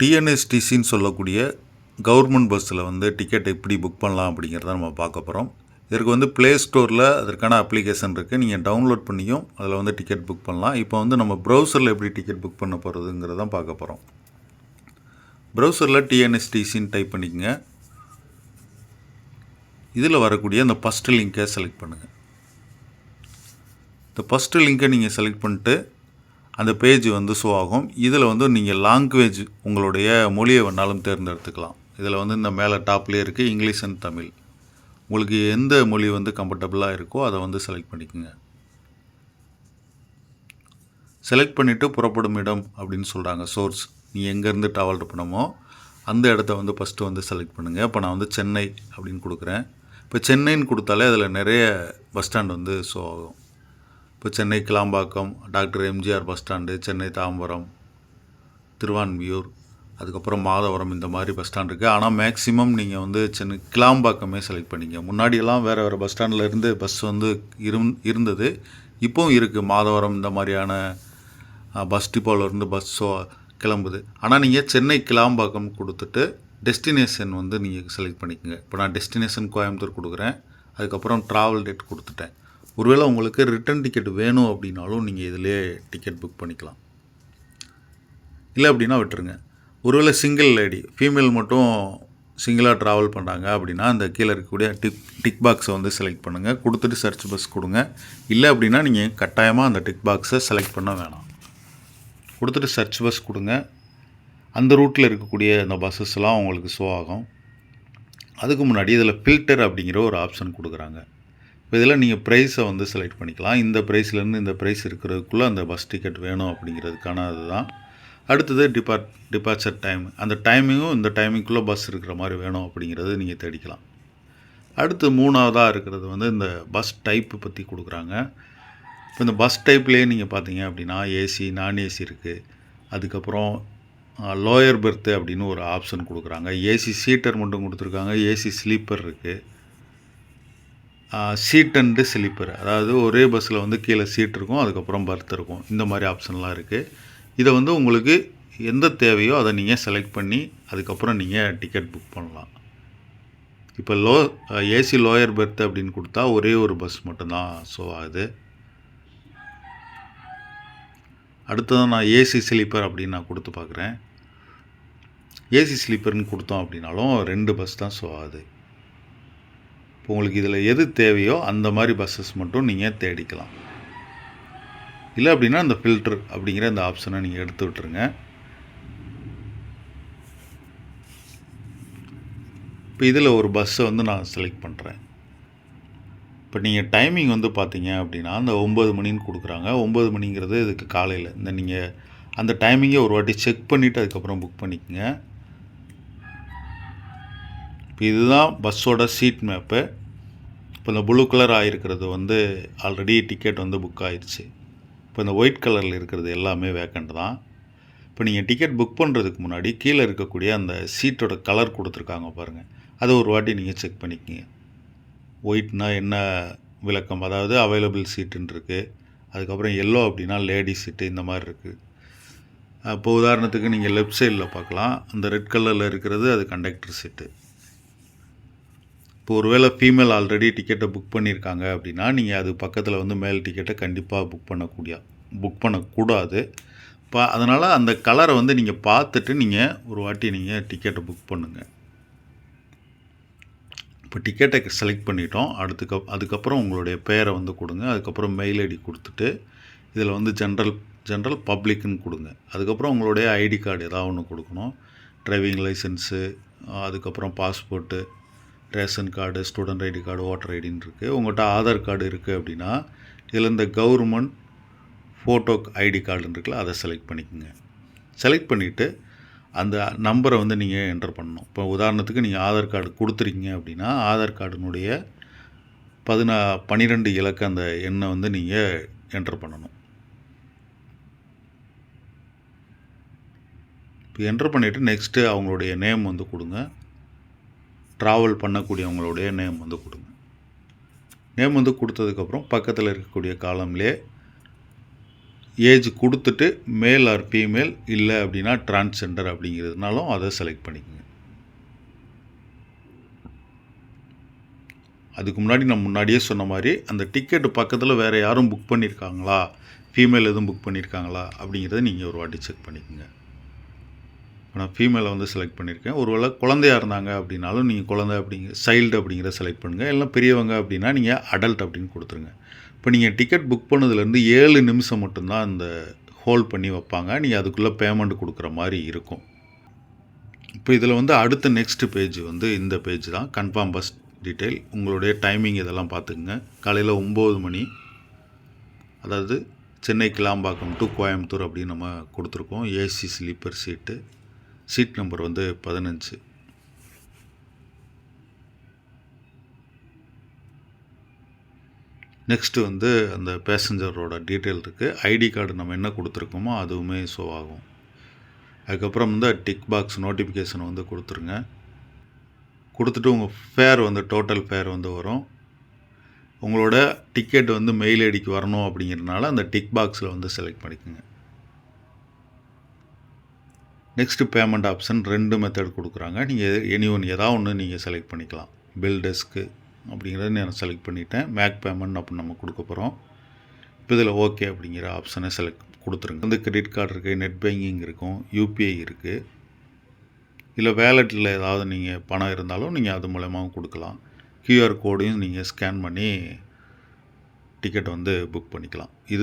டிஎன்எஸ்டிசின்னு சொல்லக்கூடிய கவர்மெண்ட் பஸ்ஸில் வந்து டிக்கெட் எப்படி புக் பண்ணலாம் அப்படிங்கிறத நம்ம பார்க்க போகிறோம். இதற்கு வந்து ப்ளே ஸ்டோரில் அதற்கான அப்ளிகேஷன் இருக்குது நீங்கள் டவுன்லோட் பண்ணியும் அதில் வந்து டிக்கெட் புக் பண்ணலாம். இப்போ வந்து நம்ம ப்ரௌசரில் எப்படி டிக்கெட் புக் பண்ண போகிறதுங்கிறதான் பார்க்க போகிறோம். ப்ரௌசரில் டிஎன்எஸ்டிசின்னு டைப் பண்ணிக்கங்க. இதில் வரக்கூடிய அந்த ஃபஸ்ட்டு லிங்கை செலக்ட் பண்ணுங்கள் இந்த ஃபஸ்ட்டு லிங்கை நீங்கள் செலக்ட் பண்ணிட்டு அந்த பேஜ் வந்து ஷோ ஆகும். இதில் வந்து நீங்கள் லாங்குவேஜ் உங்களுடைய மொழியை வேணாலும் தேர்ந்தெடுத்துக்கலாம். இதில் வந்து இந்த மேலே டாப்லேயே இருக்குது இங்கிலீஷ் அண்ட் தமிழ். உங்களுக்கு எந்த மொழி வந்து கம்ஃபர்டபுளாக இருக்கோ அதை வந்து செலக்ட் பண்ணிக்கோங்க. செலக்ட் பண்ணிவிட்டு புறப்படும் இடம் அப்படின்னு சொல்கிறாங்க சோர்ஸ் நீ எங்கேருந்து ட்ராவல் பண்ணமோ அந்த இடத்த வந்து ஃபஸ்ட்டு வந்து செலக்ட் பண்ணுங்கள் இப்போ நான் வந்து சென்னை அப்படின்னு கொடுக்குறேன். இப்போ சென்னைன்னு கொடுத்தாலே அதில் நிறைய பஸ் ஸ்டாண்ட் வந்து ஷோ ஆகும். இப்போ Chennai Kilambakkam doctor MGR bus stand Chennai Tambaram Thiruvanmiyur அதுக்கப்புறம் மாதவரம் இந்த மாதிரி பஸ் ஸ்டாண்ட் இருக்குது ஆனால் மேக்ஸிமம் நீங்கள் வந்து சென்னை கிளாம்பாக்கமே செலக்ட் பண்ணிங்க. முன்னாடியெல்லாம் வேறு வேறு பஸ் ஸ்டாண்டில் இருந்து பஸ் வந்து இருந் இருந்தது. இப்போவும் இருக்குது மாதவரம் இந்த மாதிரியான பஸ் டிப்போலேருந்து பஸ்ஸோ கிளம்புது. ஆனால் நீங்கள் சென்னை கிளாம்பாக்கம் கொடுத்துட்டு டெஸ்டினேஷன் வந்து நீங்கள் செலக்ட் பண்ணிக்கோங்க. இப்போ நான் டெஸ்டினேஷன் கோயம்புத்தூர் கொடுக்குறேன். அதுக்கப்புறம் ட்ராவல் டேட் கொடுத்துட்டேன். ஒருவேளை உங்களுக்கு ரிட்டர்ன் டிக்கெட் வேணும் அப்படின்னாலும் நீங்கள் இதிலே டிக்கெட் புக் பண்ணிக்கலாம். இல்லை அப்படின்னா விட்டுருங்க. ஒருவேளை சிங்கிள் லேடி ஃபீமேல் மட்டும் சிங்கிளாக ட்ராவல் பண்ணுறாங்க அப்படின்னா அந்த கீழே இருக்கக்கூடிய டிக் டிக் பாக்ஸை வந்து செலக்ட் பண்ணுங்கள் கொடுத்துட்டு சர்ச் பஸ் கொடுங்க. இல்லை அப்படின்னா நீங்கள் கட்டாயமாக அந்த டிக் பாக்ஸை செலக்ட் பண்ண வேணாம். கொடுத்துட்டு சர்ச் பஸ் கொடுங்க. அந்த ரூட்டில் இருக்கக்கூடிய அந்த பஸ்ஸஸ்லாம் உங்களுக்கு ஷோ ஆகும். அதுக்கு முன்னாடி இதில் ஃபில்டர் அப்படிங்கிற ஒரு ஆப்ஷன் கொடுக்குறாங்க. இதில் நீங்கள் ப்ரைஸை வந்து செலக்ட் பண்ணிக்கலாம். இந்த ப்ரைஸ்லேருந்து இந்த ப்ரைஸ் இருக்கிறதுக்குள்ளே அந்த பஸ் டிக்கெட் வேணும் அப்படிங்கிறதுக்கான அதுதான். அடுத்தது டிபார்ட் டிபார்ச்சர் டைம் அந்த டைமிங்கும் இந்த டைமிங்குள்ளே பஸ் இருக்கிற மாதிரி வேணும் அப்படிங்கிறது நீங்கள் தேடிக்கலாம். அடுத்து மூணாவதாக இருக்கிறது வந்து இந்த பஸ் டைப்பு பற்றி கொடுக்குறாங்க. இப்போ இந்த பஸ் டைப்லேயே நீங்கள் பார்த்தீங்க அப்படின்னா ஏசி நான் ஏசி இருக்குது அதுக்கப்புறம் லோயர் பெர்த்து அப்படின்னு ஒரு ஆப்ஷன் கொடுக்குறாங்க. ஏசி சீட்டர் மட்டும் கொடுத்துருக்காங்க. ஏசி ஸ்லீப்பர் இருக்குது சீட் அண்டு ஸ்லீப்பர். அதாவது ஒரே பஸ்ஸில் வந்து கீழே சீட் இருக்கும் அதுக்கப்புறம் பர்த் இருக்கும். இந்த மாதிரி ஆப்ஷன்லாம் இருக்குது இதை வந்து உங்களுக்கு எந்த தேவையோ அதை நீங்கள் செலக்ட் பண்ணி அதுக்கப்புறம் நீங்கள் டிக்கெட் புக் பண்ணலாம். இப்போ லோ ஏசி லோயர் பெர்த் அப்படின்னு கொடுத்தா ஒரே ஒரு பஸ் மட்டும்தான் ஷோ ஆகுது. அடுத்ததான் நான் ஏசி ஸ்லீப்பர் அப்படின்னு நான் கொடுத்து பார்க்குறேன். ஏசி ஸ்லீப்பர்னு கொடுத்தோம் அப்படின்னாலும் ரெண்டு பஸ் தான் ஷோ ஆகுது. இப்போ உங்களுக்கு இதில் எது தேவையோ அந்த மாதிரி பஸ்ஸஸ் மட்டும் நீங்கள் தேடிக்கலாம். இல்லை அப்படின்னா அந்த ஃபில்ட்ரு அப்படிங்கிற அந்த ஆப்ஷனை நீங்கள் எடுத்து விட்டுருங்க. இப்போ இதில் ஒரு பஸ்ஸை வந்து நான் செலக்ட் பண்ணுறேன் இப்போ நீங்கள் டைமிங் வந்து பார்த்தீங்க அப்படின்னா அந்த ஒம்பது மணின்னு கொடுக்குறாங்க. ஒம்பது மணிங்கிறது இதுக்கு காலையில். இந்த நீங்கள் அந்த டைமிங்கை ஒரு வாட்டி செக் பண்ணிவிட்டு அதுக்கப்புறம் புக் பண்ணிக்கோங்க. இப்போ இதுதான் பஸ்ஸோட சீட் மேப்பு இப்போ இந்த ப்ளூ கலர் ஆகிருக்கிறது வந்து ஆல்ரெடி டிக்கெட் வந்து புக் ஆயிடுச்சு இப்போ இந்த ஒயிட் கலரில் இருக்கிறது எல்லாமே வேக்கண்ட் தான். இப்போ நீங்கள் டிக்கெட் புக் பண்ணுறதுக்கு முன்னாடி கீழே இருக்கக்கூடிய அந்த சீட்டோட கலர் கொடுத்துருக்காங்க பாருங்கள் அதை ஒரு வாட்டி நீங்கள் செக் பண்ணிக்கோங்க. ஒயிட்னா என்ன விளக்கம்? அதாவது அவைலபிள் சீட்டுன்னு இருக்குது அதுக்கப்புறம் எல்லோ அப்படின்னா லேடி சீட்டு இந்த மாதிரி இருக்குது இப்போ உதாரணத்துக்கு நீங்கள் லெஃப்ட் சைடில் பார்க்கலாம். அந்த ரெட் கலரில் இருக்கிறது அது கண்டக்டர் சீட்டு இப்போ ஒருவேளை ஃபீமேல் ஆல்ரெடி டிக்கெட்டை புக் பண்ணியிருக்காங்க அப்படின்னா நீங்கள் அது பக்கத்தில் வந்து மேல் டிக்கெட்டை கண்டிப்பாக புக் பண்ணக்கூடிய புக் பண்ணக்கூடாது. இப்போ அதனால் அந்த கலரை வந்து நீங்கள் பார்த்துட்டு நீங்கள் ஒரு வாட்டி நீங்கள் டிக்கெட்டை புக் பண்ணுங்கள் இப்போ டிக்கெட்டை செலக்ட் பண்ணிட்டோம். அடுத்துக்கு அதுக்கப்புறம் உங்களுடைய பேரை வந்து கொடுங்க. அதுக்கப்புறம் மெயில் ஐடி கொடுத்துட்டு இதில் வந்து ஜென்ரல் ஜென்ரல் பப்ளிக்னு கொடுங்க. அதுக்கப்புறம் உங்களுடைய ஐடி கார்டு ஏதாவது ஒன்று கொடுக்கணும். டிரைவிங் லைசன்ஸு அதுக்கப்புறம் passport ration card student ID card voter ஐடின்னு இருக்குது உங்கள்கிட்ட ஆதார் கார்டு இருக்குது அப்படின்னா இதில் இந்த கவர்மெண்ட் ஃபோட்டோ ஐடி கார்டுன்னு இருக்குல்ல அதை செலக்ட் பண்ணிக்கோங்க. செலக்ட் பண்ணிவிட்டு அந்த நம்பரை வந்து நீங்கள் என்டர் பண்ணணும். இப்போ உதாரணத்துக்கு நீங்கள் ஆதார் கார்டு கொடுத்துருக்கீங்க அப்படின்னா ஆதார் கார்டினுடைய பதினா பன்னிரெண்டு இலக்கு அந்த எண்ணை வந்து நீங்கள் என்டர் பண்ணணும். இப்போ என்டர் பண்ணிவிட்டு நெக்ஸ்ட்டு அவங்களுடைய நேம் வந்து கொடுங்க. ட்ராவல் பண்ணக்கூடியவங்களுடைய நேம் வந்து கொடுங்க. நேம் வந்து கொடுத்ததுக்கப்புறம் பக்கத்தில் இருக்கக்கூடிய காலம்லே ஏஜ் கொடுத்துட்டு மேல் ஆர் ஃபீமேல் இல்லை அப்படின்னா டிரான்ஸ்ஜெண்டர் அப்படிங்கிறதுனாலும் அதை செலக்ட் பண்ணிக்கோங்க. அதுக்கு முன்னாடி நான் முன்னாடியே சொன்ன மாதிரி அந்த டிக்கெட்டு பக்கத்தில் வேறு யாரும் புக் பண்ணியிருக்காங்களா ஃபீமேல் எதுவும் புக் பண்ணியிருக்காங்களா அப்படிங்கிறத நீங்கள் ஒரு வாட்டி செக் பண்ணிக்கோங்க. நான் ஃபீமேலை வந்து செலக்ட் பண்ணியிருக்கேன் ஒருவேளை குழந்தையா இருந்தாங்க அப்படின்னாலும் நீங்கள் குழந்தை அப்படிங்கிற சைல்டு அப்படிங்கிறத செலக்ட் பண்ணுங்கள் எல்லாம் பெரியவங்க அப்படின்னா நீங்கள் அடல்ட் அப்படின்னு கொடுத்துருங்க. இப்போ நீங்கள் டிக்கெட் புக் பண்ணதுலேருந்து ஏழு நிமிஷம் மட்டும்தான் அந்த ஹோல்ட் பண்ணி வைப்பாங்க. நீங்கள் அதுக்குள்ளே பேமெண்ட் கொடுக்குற மாதிரி இருக்கும். இப்போ இதில் வந்து அடுத்த நெக்ஸ்ட் பேஜ் வந்து இந்த பேஜ் தான். கன்ஃபார்ம் பஸ் டீட்டெயில் உங்களுடைய டைமிங் இதெல்லாம் பார்த்துக்குங்க. காலையில் ஒம்பது மணி. அதாவது சென்னை கிளாம்பாக்கம் டு கோயம்புத்தூர் அப்படின்னு நம்ம கொடுத்துருக்கோம். AC sleeper seat seat number வந்து பதினஞ்சு. நெக்ஸ்ட்டு வந்து அந்த பேசஞ்சரோட டீட்டெயில் இருக்குது ஐடி கார்டு நம்ம என்ன கொடுத்துருக்கோமோ அதுவுமே ஷோ ஆகும். அதுக்கப்புறம் வந்து டிக் பாக்ஸ் நோட்டிஃபிகேஷன் வந்து கொடுத்துருங்க. கொடுத்துட்டு உங்கள் ஃபேர் வந்து டோட்டல் ஃபேர் வந்து வரும். உங்களோட டிக்கெட் வந்து மெயில் ஐடிக்கு வரணும் அப்படிங்கிறதுனால அந்த டிக் பாக்ஸில் வந்து செலக்ட் பண்ணிக்கோங்க. நெக்ஸ்ட்டு பேமெண்ட் ஆப்ஷன் ரெண்டு மெத்தட் கொடுக்குறாங்க. நீங்கள் எனி ஒன் ஏதாவது ஒன்று நீங்கள் செலக்ட் பண்ணிக்கலாம். பில் டெஸ்க்கு அப்படிங்கிறத நான் செலக்ட் பண்ணிட்டேன். மேக் பேமெண்ட் அப்படின்னு நம்ம கொடுக்க போகிறோம் இப்போ இதில் ஓகே அப்படிங்கிற ஆப்ஷனை செலக்ட் கொடுத்துருங்க. வந்து கிரெடிட் கார்டு இருக்குது நெட் பேங்கிங் இருக்கும் யூபிஐ இருக்குது இல்லை வேலெட்டில் ஏதாவது நீங்கள் பணம் இருந்தாலும் நீங்கள் அது மூலமாகவும் கொடுக்கலாம். கியூஆர் கோடையும் நீங்கள் ஸ்கேன் பண்ணி டிக்கெட் வந்து புக் பண்ணிக்கலாம். இது